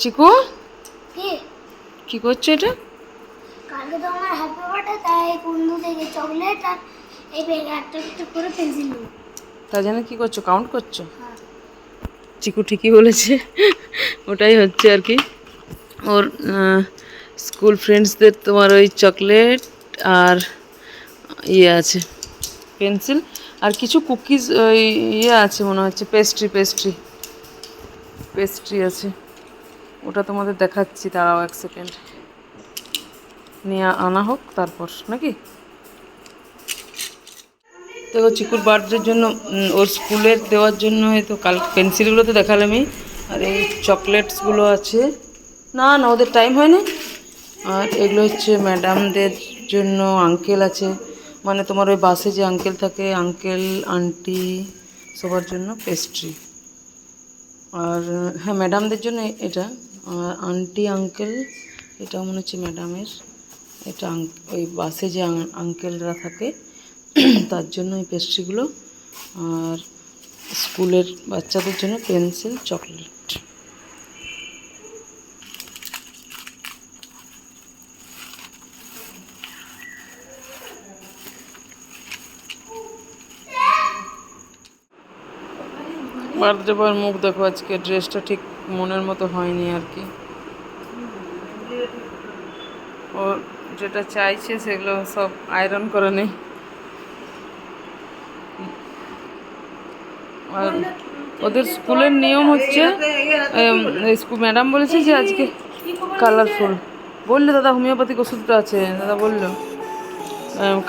চিকু? কি? করছ এটা? কালকে তো আমার হ্যাপি বার্থডে তাই থেকে চকলেট আর এই ব্যাগে একটা একটা করে পেন্সিল নেব তার জন্য কি করছ? কাউন্ট করছ? হ্যাঁ। চিকু ঠিকই বলেছে। ওটাই হচ্ছে আর কি। ওর স্কুল ফ্রেন্ডসদের তোমার ওই চকলেট আর ইয়ে আছে পেন্সিল আর কিছু কুকিজ ওই ইয়ে আছে মনে হচ্ছে পেস্ট্রি পেস্ট্রি পেস্ট্রি আছে। ওটা তোমাদের দেখাচ্ছি, দাঁড়াও এক সেকেন্ড নিয়ে আনা হোক, তারপর নাকি? তো চিকুর বার্থডের জন্য ওর স্কুলের দেওয়ার জন্য হয়তো কাল পেন্সিলগুলো তো দেখালামই আর এই চকলেটসগুলো আছে। না না, ওদের টাইম হয়নি। আর এগুলো হচ্ছে ম্যাডামদের জন্য আঙ্কেল আছে। মানে তোমার ওই বাসে যে আঙ্কেল থাকে আঙ্কেল আন্টি সবার জন্য পেস্ট্রি আর হ্যাঁ ম্যাডামদের জন্য এটা। আর আন্টি আঙ্কেল এটা মনে হচ্ছে ম্যাডামের এটা ওই বাসে যে আঙ্কেলরা থাকে, তার জন্য এই পেস্ট্রিগুলো আর স্কুলের বাচ্চাদের জন্য পেন্সিল চকলেট বার্থডে বয়ের মুখ দেখো, আজকে ড্রেসটা ঠিক মনের মতো হয়নি আর কি। ও যেটা চাইছে সেগুলো সব আয়রন করে নেই। আর ওদের স্কুলের নিয়ম হচ্ছে ম্যাডাম বলেছে যে আজকে কালারফুল বললে দাদা হোমিওপ্যাথিক ওষুধটা আছে, দাদা বলল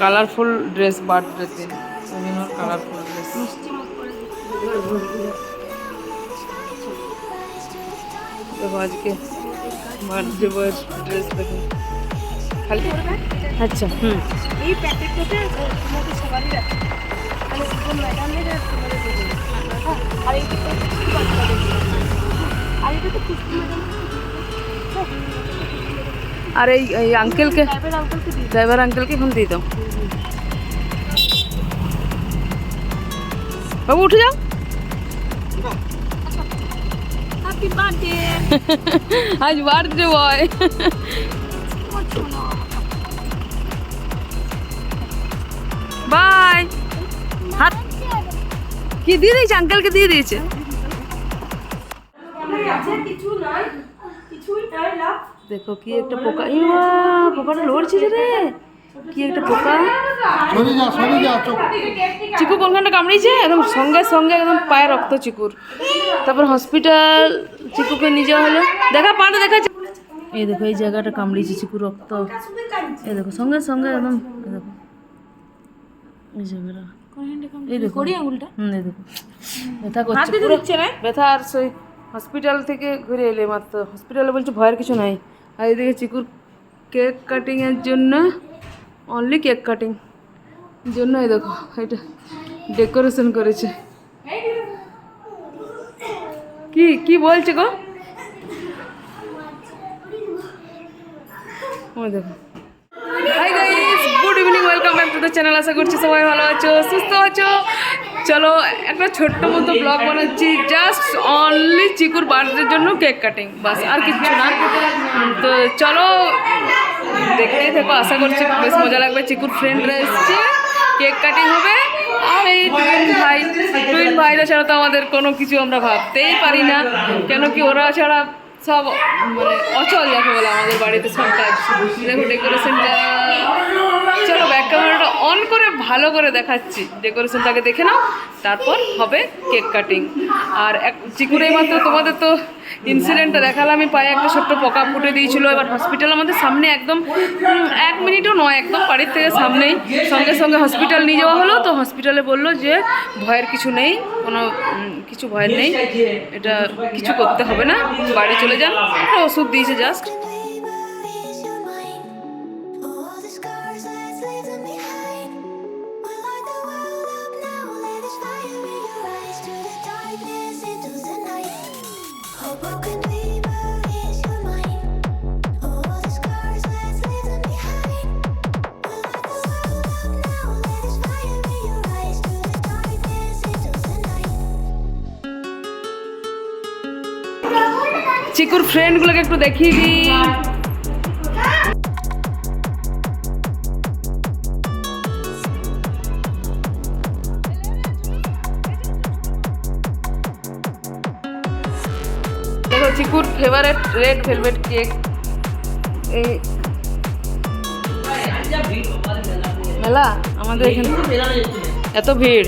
কালারফুল ড্রেস বার্থডেতে। ওই জন্য কালারফুল ড্রেস দেখো আজকে বার্থডে বয়ের ড্রেস দেখো খালি আচ্ছা হুম এই প্যাকেটটাতে তোমাকে সবারই রাখে মানে শুধু ম্যাডামের আর তোমাদের দুজনের। হ্যাঁ, আর এই দুটো খুশকি বাচ্চাদের জন্য। আর এটা তো খুশকি ম্যাডাম আর এই এই আঙ্কেলকে ড্রাইভার আঙ্কেলকে দিয়ে ড্রাইভার আঙ্কেলকে ফোন দিয়ে দাও বাবু উঠে যাও হ্যাপি বার্থডে আজ বার্থডে বয় বাই হাত কি দিয়ে দিয়েছে? আঙ্কেলকে দিয়ে দিয়েছে? দেখো কি একটা পোকা ইয়া পোকাটা লড়ছে রে। কি একটা পোকা? সরে যা সরে যা চোখ চিকু কোনখানটা কামড়িয়েছে? একদম সঙ্গে সঙ্গে একদম পায়ে রক্ত চিকুর। তারপর হসপিটাল চিকুকে নিয়ে যাওয়া হলো। দেখা পাটা দেখা এই দেখো এই জায়গাটা কামড়িয়েছে চিকু রক্ত। এই দেখো সঙ্গে সঙ্গে একদম এই দেখো। এই জায়গাটা। এই দেখো। হুম এই দেখো। ব্যথা করছে ব্যথা আর সেই হসপিটাল থেকে ঘুরে এলে মাত্র। হসপিটালে বলছে ভয়ের কিছু নাই। আর এদিকে চিকুর কেক কাটিংয়ের জন্য অনলি কেক কাটিং জন্য এই দেখো, এটা ডেকোরেশন করেছে। কি কি বলছে গো? দেখো। Good evening welcome back to the channel আশা করছি সবাই ভালো আছো, সুস্থ আছো। চলো, একটা ছোট্ট মতো ব্লগ বানাচ্ছি। জাস্ট অনলি চিকুর বার্থডের জন্য কেক কাটিং বাস, আর কিচ্ছু না। তো চলো দেখতেই থাকো, আশা করছি বেশ মজা লাগবে। চিকুর ফ্রেন্ডরা এসছে কেক কাটিং হবে। আর এই টুইন ভাই টুইন ভাইরা ছাড়া তো আমাদের কোনো কিছু আমরা ভাবতেই পারি না। কেন কি ওরা ছাড়া সব মানে অচল, যাকে বলে আমাদের বাড়িতে সব কাজ দেখো ডেকোরেশনটা চলো ব্যাক ক্যামেরাটা অন করে ভালো করে দেখাচ্ছি। ডেকোরেশনটাকে দেখে নাও, তারপর হবে কেক কাটিং আর এক চিকুরে মাত্র তোমাদের তো ইনসিডেন্টটা দেখালাম, আমি পায়ে একটা ছোট্ট পোকা ফুটে দিয়েছিল, এবার হসপিটাল আমাদের সামনে একদম এক মিনিটও নয়, একদম বাড়ির থেকে সামনেই। সঙ্গে সঙ্গে হসপিটাল নিয়ে যাওয়া হলো, তো হসপিটালে বলল যে ভয়ের কিছু নেই, কোনো কিছু ভয়ের নেই, এটা কিছু করতে হবে না, বাড়ি চলে যান ওষুধ দিয়েছে জাস্ট চিকুর ফ্রেন্ডগুলোকে একটু দেখিয়ে দিই। চিকুর ফেভারেট রেড ভেলভেট কেক এই মেলা, আমাদের এখানে এত ভিড়।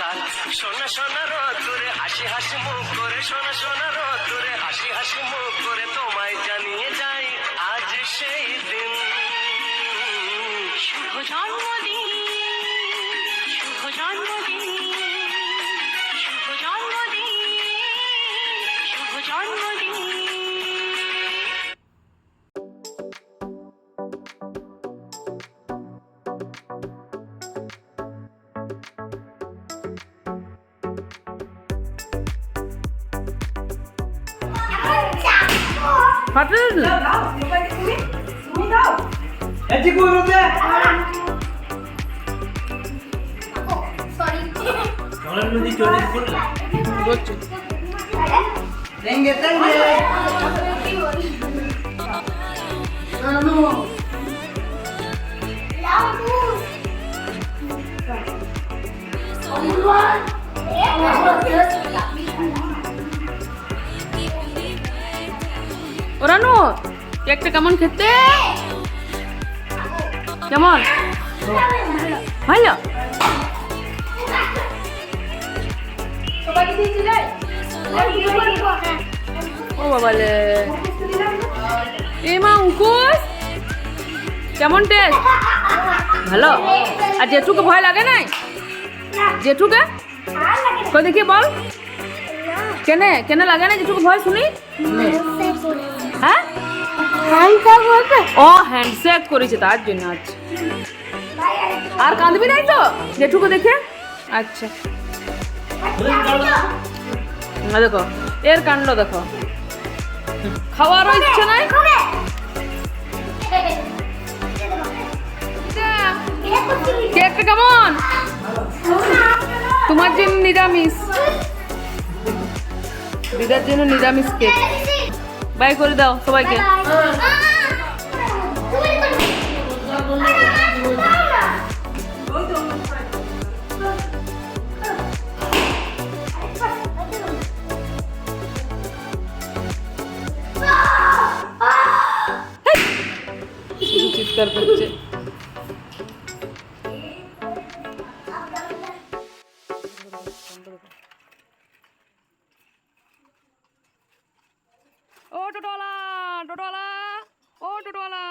সকাল সোনা সোনা রোদ্দুরে হাসি হাসি মুখ করে, সোনা সোনা রোদ্দুরে হাসি হাসি মুখ করে তোমায় জানিয়ে যাই আজ সেই দিন। শুভ জন্মদিন জন্মদিন, শুভ জন্মদিন শুভ জন্মদিন। Fattar du? Jag tycker hon gjorde det! Länge, länge! Oh, no. Oh, no. Oh, no. Oh, no. ওরানো কেকটা কেমন খেতে? কেমন? ভালো। ও বাবালে এ মা অঙ্কুশ, কেমন টেস্ট? ভালো। আর জেঠুকে ভয় লাগে নাই? জেঠুকে? কই দেখি বল। কেনে কেনে লাগে না জেঠুকে ভয় শুনি? হ্যাঁ? ও হ্যান্ডশেক করেছে তার জন্য আচ্ছা। আর কাঁদবি নাই তো? জেঠুকে দেখে। আচ্ছা। দেখো এর কাণ্ড দেখো। খাওয়ারও ইচ্ছে নাই। কেকটা কেমন? তোমার জন্য নিরামিষ দিদার জন্য নিরামিষ কেক। বাই করে দাও সবাইকে। চিৎকার ও টোটোলা টোটোলা ও টোটোলা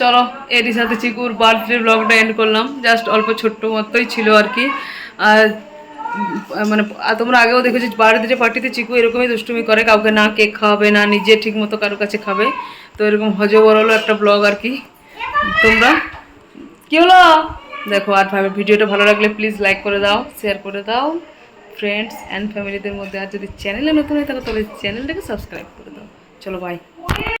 চলো, এরই সাথে চিকুর বার্থডে ব্লগটা এন্ড করলাম। জাস্ট অল্প ছোট্ট মতোই ছিল আর কি। আর মানে তোমরা আগেও দেখেছ বার্থডে পার্টিতে চিকু এরকমই দুষ্টুমি করে, কাউকে না কেক খাওয়াবে, না নিজে ঠিক মতো কারোর কাছে খাবে। তো এরকম হজ বড়লো একটা ব্লগ আর কি। তোমরা? কি হলো? দেখো, আর ভাবে ভিডিওটা ভালো লাগলে প্লিজ লাইক করে দাও শেয়ার করে দাও। ফ্রেন্ডস অ্যান্ড ফ্যামিলিদের মধ্যে আর যদি চ্যানেলে নতুন হয় তাহলে তাহলে চ্যানেলটাকে সাবস্ক্রাইব করে দাও। চলো বাই